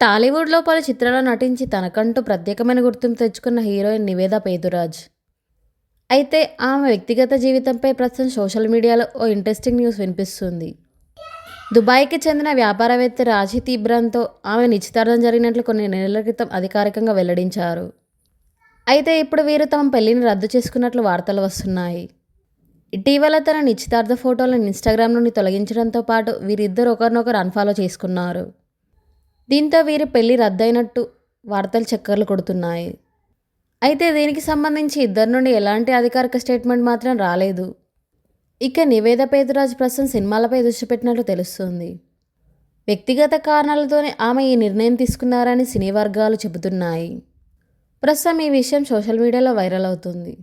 టాలీవుడ్లో పలు చిత్రాల్లో నటించి తనకంటూ ప్రత్యేకమైన గుర్తింపు తెచ్చుకున్న హీరోయిన్ నివేద పేదురాజ్. అయితే ఆమె వ్యక్తిగత జీవితంపై ప్రస్తుతం సోషల్ మీడియాలో ఓ ఇంట్రెస్టింగ్ న్యూస్ వినిపిస్తుంది. దుబాయ్కి చెందిన వ్యాపారవేత్త రాజీ తీబ్రాన్తో ఆమె నిశ్చితార్థం జరిగినట్లు కొన్ని నెలల క్రితం అధికారికంగా వెల్లడించారు. అయితే ఇప్పుడు వీరు తమ పెళ్ళిని రద్దు చేసుకున్నట్లు వార్తలు వస్తున్నాయి. ఇటీవల తన నిశ్చితార్థ ఫోటోలను ఇన్స్టాగ్రామ్ నుండి తొలగించడంతో పాటు వీరిద్దరు ఒకరినొకరు అన్ఫాలో చేసుకున్నారు. దీంతో వీరి పెళ్ళి రద్దయినట్టు వార్తలు చక్కర్లు కొడుతున్నాయి. అయితే దీనికి సంబంధించి ఇద్దరి నుండి ఎలాంటి అధికారిక స్టేట్మెంట్ మాత్రం రాలేదు. ఇక నివేద పేదరాజు ప్రస్తుతం సినిమాలపై దృష్టి పెట్టినట్లు తెలుస్తుంది. వ్యక్తిగత కారణాలతోనే ఆమె ఈ నిర్ణయం తీసుకున్నారని సినీ వర్గాలు చెబుతున్నాయి. ప్రస్తుతం ఈ విషయం సోషల్ మీడియాలో వైరల్ అవుతుంది.